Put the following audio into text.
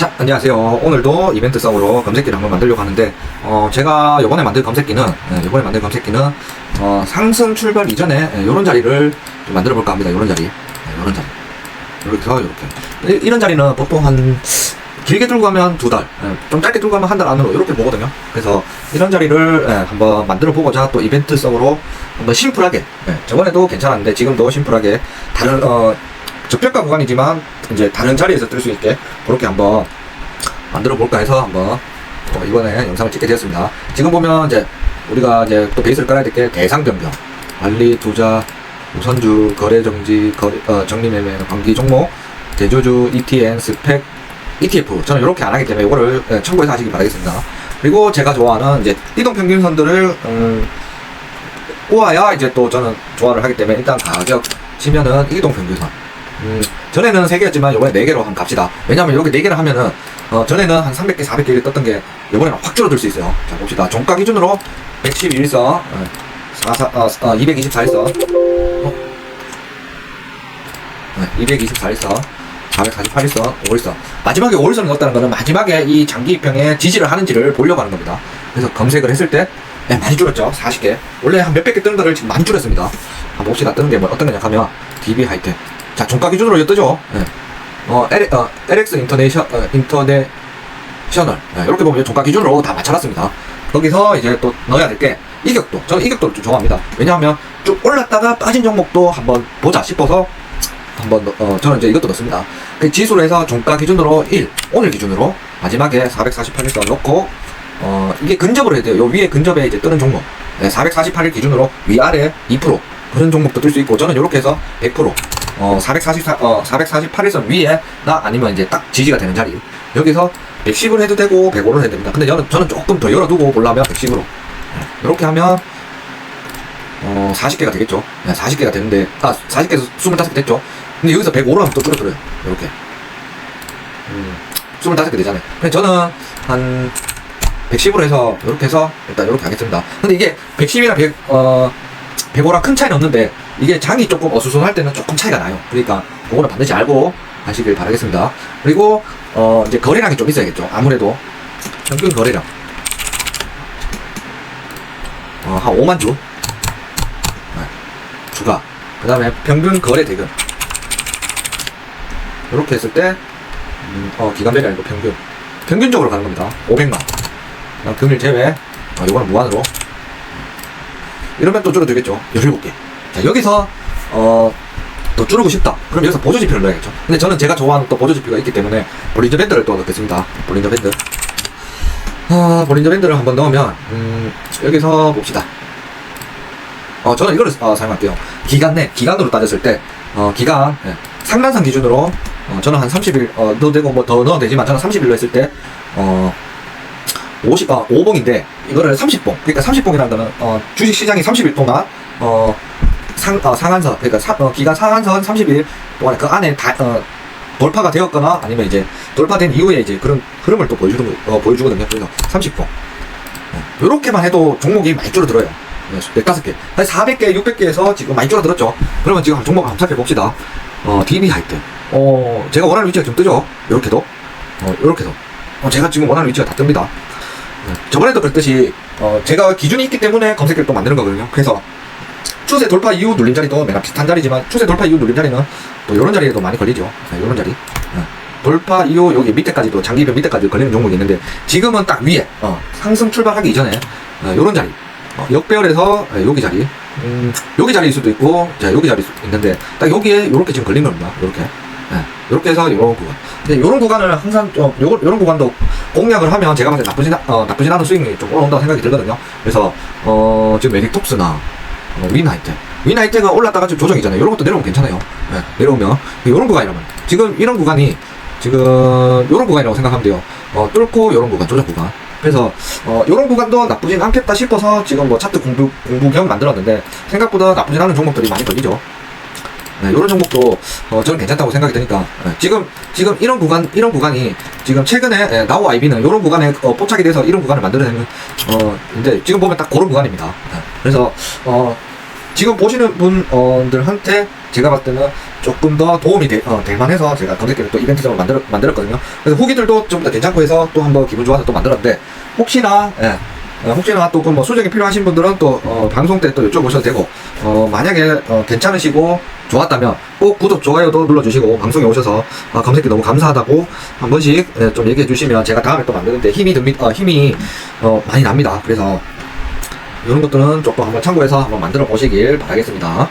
자, 안녕하세요. 오늘도 이벤트 썩으로 검색기를 한번 만들려고 하는데, 어, 제가 요번에 만들 검색기는, 예, 요번에 만들 검색기는, 어, 상승 출발 이전에, 예, 요런 자리를 좀 만들어 볼까 합니다. 요런 자리. 예, 요런 자리. 이렇게. 이- 이런 자리는 보통 한, 길게 들고 가면 두 달, 예, 좀 짧게 들고 가면 한 달 안으로 이렇게 보거든요. 그래서 이런 자리를 예, 한번 만들어 보고자 또 이벤트 썩으로 한번 심플하게, 예, 저번에도 괜찮았는데 지금도 심플하게 다른, 어, 저평가 구간이지만 이제 다른 자리에서 뜰 수 있게 그렇게 한번 만들어 볼까 해서 한번 어, 이번에 영상을 찍게 되었습니다. 지금 보면 이제 우리가 이제 또 베이스를 깔아야 될 게 대상 변경, 관리, 투자, 우선주, 거래 정지, 거래, 어, 정리매매, 관기 종목, 대조주, ETN, 스펙, ETF 저는 이렇게 안 하기 때문에 이거를 예, 참고해서 하시기 바라겠습니다. 그리고 제가 좋아하는 이제 이동 평균선들을 음, 꼬아야 이제 또 저는 좋아를 하기 때문에 일단 가격 치면은 이동 평균선. 음, 전에는 3개였지만 요번에 4개로 한번 갑시다. 왜냐면 이렇게 4개를 하면은, 어, 전에는 한 300개, 400개 떴던 게, 요번에는 확 줄어들 수 있어요. 자, 봅시다. 종가 기준으로 111선, 어, 44, 어, 어, 224일선, 어? 네, 224일선, 448일선, 5일선. 마지막에 5일선을 넣었다는 거는 마지막에 이 장기 입평에 지지를 하는지를 보려고 하는 겁니다. 그래서 검색을 했을 때, 네, 많이 줄었죠. 40개. 원래 한 몇백 개 뜨는 거를 지금 많이 줄였습니다. 한번 봅시다. 뜨는 게 뭐, 어떤 거냐 하면, DB 하이텍. 자, 종가 기준으로 이거 뜨죠? 예. 어, L, 어, LX 인터내셔, 어, 인터내셔널. 예, 이렇게 보면 종가 기준으로 다 맞춰놨습니다. 거기서 이제 또 넣어야 될 게, 이격도. 저는 이격도를 좀 좋아합니다. 왜냐하면 쭉 올랐다가 빠진 종목도 한번 보자 싶어서 한번, 넣- 어, 저는 이제 이것도 넣습니다. 그 지수로 해서 종가 기준으로 1, 오늘 기준으로 마지막에 448일선 넣고, 어, 이게 근접으로 해야 돼요. 요 위에 근접에 이제 뜨는 종목. 네, 448일 기준으로 위아래 2%. 그런 종목도 뜰 수 있고, 저는 이렇게 해서 100%. 어, 444, 어, 448일선 위에, 나 아니면 이제 딱 지지가 되는 자리. 여기서 110을 해도 되고, 105를 해도 됩니다. 근데 저는, 저는 조금 더 열어두고 보려면 110으로. 이렇게 하면, 어, 40개가 되겠죠. 네, 40개가 되는데, 아, 40개에서 25개 됐죠. 근데 여기서 105로 하면 또 줄어들어요. 이렇게. 음, 25개 되잖아요. 근데 저는 한 110으로 해서, 이렇게 해서, 일단 이렇게 하겠습니다. 근데 이게 110이랑 100, 어, 105랑 큰 차이는 없는데, 이게 장이 조금 어수선할 때는 조금 차이가 나요. 그러니까, 그거는 반드시 알고 하시길 바라겠습니다. 그리고, 어, 이제 거래량이 좀 있어야겠죠. 아무래도. 평균 거래량. 어, 한 5만 주. 네, 주가. 그 다음에 평균 거래 대금. 이렇게 했을 때, 음, 어, 기간별이 아니고 평균. 평균적으로 가는 겁니다. 500만. 그다음 금일 제외. 어, 요거는 무한으로. 이러면 또 줄어들겠죠. 17개. 자, 여기서, 어, 더 줄이고 싶다. 그럼 여기서 보조지표를 넣어야겠죠. 근데 저는 제가 좋아하는 또 보조지표가 있기 때문에 볼린저 밴드를 또 넣겠습니다. 볼린저 밴드. 아, 볼린저 밴드를 한번 넣으면, 음, 여기서 봅시다. 어, 저는 이거를 어, 사용할게요. 기간 내, 기간으로 따졌을 때, 어, 기간, 예, 상단선 기준으로, 어, 저는 한 30일, 어, 넣어도 되고 뭐 더 넣어도 되지만, 저는 30일로 했을 때, 어, 50, 어, 5봉인데, 이거를 30봉. 그러니까 30봉이라는 거는, 어, 주식 시장이 30일 동안, 어, 상, 어, 상한선, 그러니까 사, 어, 기간 상한선 30일 동안 그 안에 다, 어, 돌파가 되었거나 아니면 이제 돌파된 이후에 이제 그런 흐름을 또 보여주는, 거- 어, 보여주거든요. 그래서 30봉. 요렇게만 해도 종목이 많이 줄어들어요. 네, 15개. 400개, 600개에서 지금 많이 줄어들었죠. 그러면 지금 한 종목 한번 살펴봅시다. 어, DB 하이트. 어, 제가 원하는 위치가 좀 뜨죠? 요렇게도. 어, 요렇게도. 어, 제가 지금 원하는 위치가 다 뜹니다. 네, 저번에도 그랬듯이, 어, 제가 기준이 있기 때문에 검색기를 또 만드는 거거든요. 그래서, 추세 돌파 이후 눌린 자리도 매나 비슷한 자리지만, 추세 돌파 이후 눌린 자리는 또 요런 자리에도 많이 걸리죠. 네, 요런 자리. 네. 돌파 이후 여기 밑에까지도 장기변 밑에까지 걸리는 종목이 있는데 지금은 딱 위에 어, 상승 출발하기 이전에 어, 요런 자리 어, 역배열에서 예, 여기 자리 음, 여기 자리일 수도 있고 자 여기 자리 있는데 딱 여기에 요렇게 지금 걸린 겁니다 요렇게 예, 요렇게 해서 요런 구간 근데 요런 구간을 항상 좀 요, 요런 구간도 공략을 하면 제가 봤을 때 나쁘진, 않- 어, 나쁘진 않은 스윙이 좀 올라온다고 생각이 들거든요. 그래서 어, 지금 메딕톡스나 어, 윈하이텍 윈하이텍은 올랐다가 지금 조정이잖아요. 이런 것도 내려오면 괜찮아요. 예, 내려오면. 요런 구간이라면 지금 이런 구간이 지금 요런 구간이라고 생각하면 돼요. 어, 뚫고 요런 구간 조정 구간. 그래서 어, 요런 구간도 나쁘진 않겠다 싶어서 지금 뭐 차트 공부 공부 겸 만들었는데 생각보다 나쁘진 않은 종목들이 많이 걸리죠. 네, 이런 종목도 어, 저는 괜찮다고 생각이 드니까 예, 지금 지금 이런 구간 이런 구간이 지금 최근에 예, 나우 아이비는 이런 구간에 어, 포착이 돼서 이런 구간을 만들어내는 어 근데 지금 보면 딱 그런 구간입니다. 예, 그래서 어 지금 보시는 분들한테 제가 봤을 때는 조금 더 도움이 되, 어, 될 만해서 제가 검색기를 또 이벤트성으로 만들, 만들었거든요. 그래서 후기들도 좀 더 괜찮고 해서 또 한번 기분 좋아서 또 만들었는데 혹시나 예, 어, 혹시나 또그뭐 수정이 필요하신 분들은 또 어, 방송 때 또 여쭤보셔도 되고 어, 만약에 어, 괜찮으시고 좋았다면 꼭 구독 좋아요도 눌러주시고 방송에 오셔서 어, 검색기 너무 감사하다고 한 번씩 예, 좀 얘기해 주시면 제가 다음에 또 만드는데 힘이 듭니다. 어, 힘이 어, 많이 납니다. 그래서 이런 것들은 조금 한번 참고해서 한번 만들어 보시길 바라겠습니다